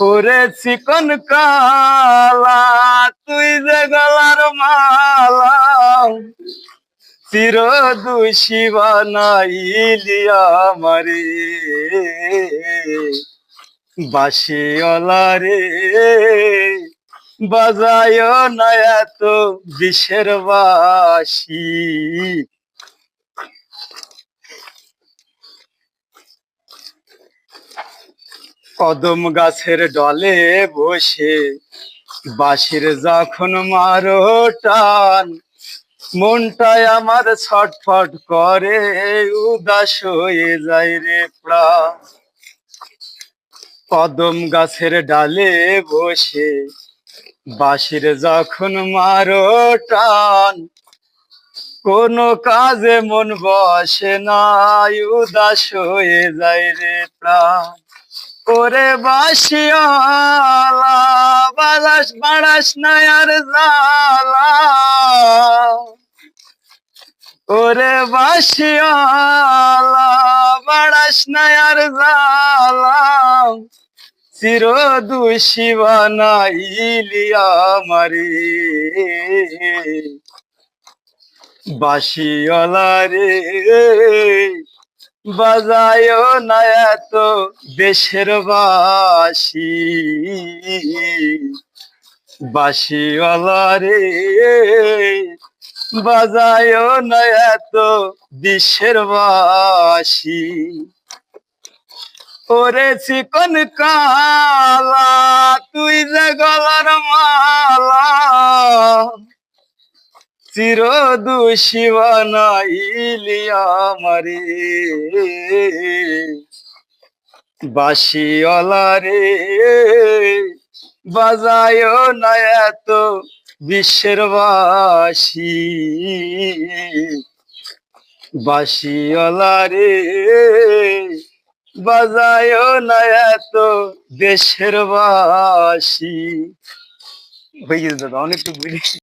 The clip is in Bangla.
ওরে চিকন কালা, তুই যে গলার মালা। চির দোষী বানাইলি আমারে। বাসিওলা রে বাজায় না এত বিষের বাসি কদম গাছের ডলে বসে, বাঁশির যখন মারো টান মনটায় আমার ছটফট করে, উদাস হয়ে যায় রে প্রাণ। কদম গাছের ডালে বসে, বাঁশির যখন মারো টান, কোনো কাজে মন বসে না, উদাস হয়ে যায় রে প্রাণ। ওরে বাসিয়ালা বাজাস বাড়াস না আর জালা ওরে বাসিয়ালা বাড়াস না আর জালা চির দোষী বানাইলি আমারে। বাসিওয়ালা রে। বাজায় না এত দেশের বাসি। বাসিওয়ালা রে বাজায় না এত বিশ্বের বাসি। ওরে চিকন কালা, তুই যে গলার মালা চির দোষী বানাইলি আমারে। বাসিওয়ালা রে বাজায় না এত বিশ্বের বাসি বাসিওয়ালা রে বাজায় না এত দেশের বাসি হয়ে গেছে দাদা, অনেকটুকু।